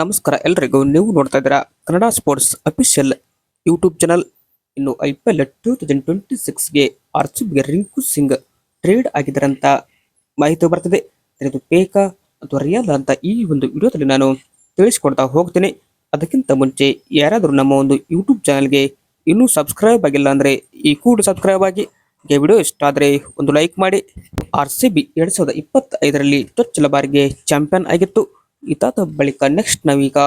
ನಮಸ್ಕಾರ ಎಲ್ರಿಗೂ. ನೀವು ನೋಡ್ತಾ ಇದ್ದೀರಾ Kannada sports official YouTube channel. ಇನ್ನು I P L two thousand twenty ಸಿಕ್ಸ್ಗೆ R C ಬಿಗೆ ರಿಂಕು ಸಿಂಗ್ ಟ್ರೇಡ್ ಆಗಿದ್ದಾರೆ ಮಾಹಿತಿ ಬರ್ತದೆ. ಇದು ಪೇಕ ಅಥವಾ ರಿಯಲ್ ಅಂತ ಈ ಒಂದು ವಿಡಿಯೋದಲ್ಲಿ ನಾನು ತಿಳಿಸ್ಕೊಡ್ತಾ ಹೋಗ್ತೀನಿ. ಅದಕ್ಕಿಂತ ಮುಂಚೆ ಯಾರಾದರೂ ನಮ್ಮ ಒಂದು ಯೂಟ್ಯೂಬ್ ಚಾನಲ್ಗೆ ಇನ್ನೂ ಸಬ್ಸ್ಕ್ರೈಬ್ ಆಗಿಲ್ಲ ಅಂದರೆ ಈ ಕೂಡ ಸಬ್ಸ್ಕ್ರೈಬ್ ಆಗಿ. ವಿಡಿಯೋ ಇಷ್ಟ ಆದರೆ ಒಂದು ಲೈಕ್ ಮಾಡಿ. ಆರ್ ಸಿ ಬಿ ಎರಡು ಸಾವಿರದ ಇಪ್ಪತ್ತೈದರಲ್ಲಿ ಚೊಚ್ಚಲ ಬಾರಿಗೆ ಚಾಂಪಿಯನ್ ಆಗಿತ್ತು. ಇದಾದ ಬಳಿಕ ನೆಕ್ಸ್ಟ್ ನಾವೀಗ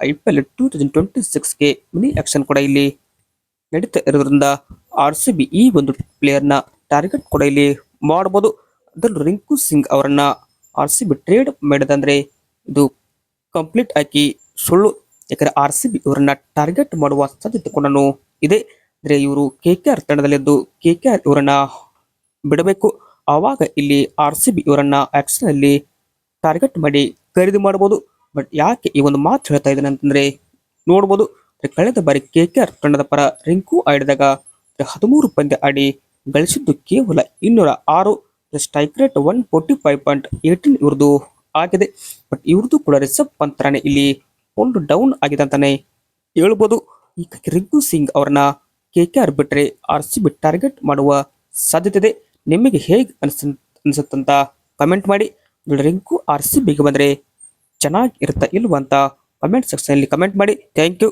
I P L two thousand twenty ಸಿಕ್ಸ್ಗೆ mini auction ಕೂಡ ಇಲ್ಲಿ ನಡೀತಾ ಇರೋದ್ರಿಂದ ಆರ್ ಸಿ ಬಿ ಈ ಒಂದು ಪ್ಲೇಯರ್ನ ಟಾರ್ಗೆಟ್ ಕೂಡ ಇಲ್ಲಿ ಮಾಡಬಹುದು ಅದರಲ್ಲೂ ರಿಂಕು ಸಿಂಗ್ ಅವರನ್ನ ಆರ್ ಸಿ ಬಿ ಟ್ರೇಡ್ ಮಾಡಿದಂದ್ರೆ ಇದು ಕಂಪ್ಲೀಟ್ ಆಗಿ ಸುಳ್ಳು. ಯಾಕಂದರೆ ಆರ್ ಸಿ ಬಿ ಇವರನ್ನ ಟಾರ್ಗೆಟ್ ಮಾಡುವ ಸಾಧ್ಯತೆ ಕೂಡ ಇದೆ. ಅಂದರೆ ಇವರು ಕೆ ಕೆ ಆರ್ ತಂಡದಲ್ಲಿದ್ದು ಕೆ ಕೆ ಆರ್ ಇವರನ್ನ ಬಿಡಬೇಕು. ಆವಾಗ ಇಲ್ಲಿ ಆರ್ ಸಿ ಬಿ ಇವರನ್ನ ಆಕ್ಷನ್ ಅಲ್ಲಿ ಟಾರ್ಗೆಟ್ ಮಾಡಿ ಖರೀದಿ ಮಾಡಬಹುದು. ಬಟ್ ಯಾಕೆ ಈ ಒಂದು ಮಾತು ಹೇಳ್ತಾ ಇದ್ದೇನೆ ಅಂತಂದ್ರೆ ನೋಡಬಹುದು ಕಳೆದ ಬಾರಿ ಕೆ ಕೆ ಆರ್ ತಂಡದ ಪರ ರಿಂಕು ಆಡಿದಾಗ ಹದಿಮೂರು ಪಂದ್ಯ ಆಡಿ ಗಳಿಸಿದ್ದು ಕೇವಲ ಇನ್ನೂರ ಆರು. Strike rate one forty five point eighteen ಇವ್ರದ್ದು ಆಗಿದೆ. ಬಟ್ ಇವ್ರದ್ದು ಕೂಡ ರಿಸಪ್ ಪಂತ್ರನೇ ಇಲ್ಲಿ ಒಂದು ಡೌನ್ ಆಗಿದೆ ಅಂತಾನೆ ಹೇಳ್ಬೋದು. ಈಗ ರಿಂಕು ಸಿಂಗ್ ಅವರನ್ನ ಕೆ ಕೆ ಆರ್ ಬಿಟ್ರೆ ಆರ್ ಸಿ ಬಿ ಟಾರ್ಗೆಟ್ ಮಾಡುವ ಸಾಧ್ಯತೆ ಇದೆ. ನಿಮಗೆ ಹೇಗೆ ಅನಿಸ್, ಅನಿಸುತ್ತಂತ ಕಮೆಂಟ್ ಮಾಡಿ. ರಿಂಕು ಆರ್ ಸಿ ಬಿಗೆ ಬಂದರೆ ಚೆನ್ನಾಗಿ ಇರುತ್ತಾ ಇಲ್ವಂತ ಕಮೆಂಟ್ ಸೆಕ್ಷನಲ್ಲಿ ಕಮೆಂಟ್ ಮಾಡಿ. Thank you